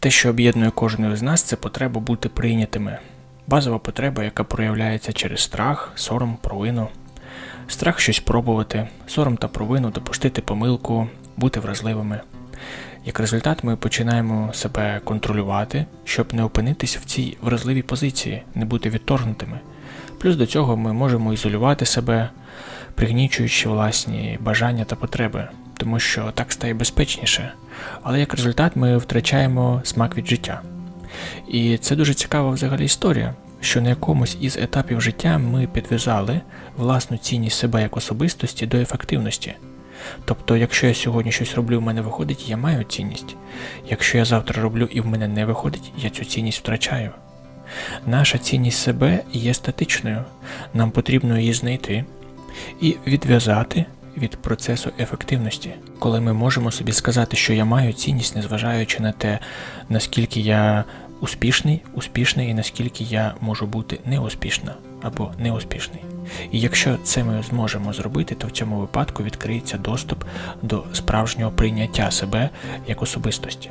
Те, що об'єднує кожного з нас, це потреба бути прийнятими. Базова потреба, яка проявляється через страх, сором, провину. Страх щось пробувати, сором та провину допустити помилку, бути вразливими. Як результат, ми починаємо себе контролювати, щоб не опинитись в цій вразливій позиції, не бути відторгнутими. Плюс до цього ми можемо ізолювати себе, пригнічуючи власні бажання та потреби, тому що так стає безпечніше. Але як результат ми втрачаємо смак від життя. І це дуже цікава взагалі історія, що на якомусь із етапів життя ми підв'язали власну цінність себе як особистості до ефективності. Тобто, якщо я сьогодні щось роблю, в мене виходить, я маю цінність. Якщо я завтра роблю і в мене не виходить, я цю цінність втрачаю. Наша цінність себе є статичною. Нам потрібно її знайти і відв'язати від процесу ефективності, коли ми можемо собі сказати, що я маю цінність, незважаючи на те, наскільки я успішний, успішний і наскільки я можу бути неуспішна або неуспішний. І якщо це ми зможемо зробити, то в цьому випадку відкриється доступ до справжнього прийняття себе як особистості.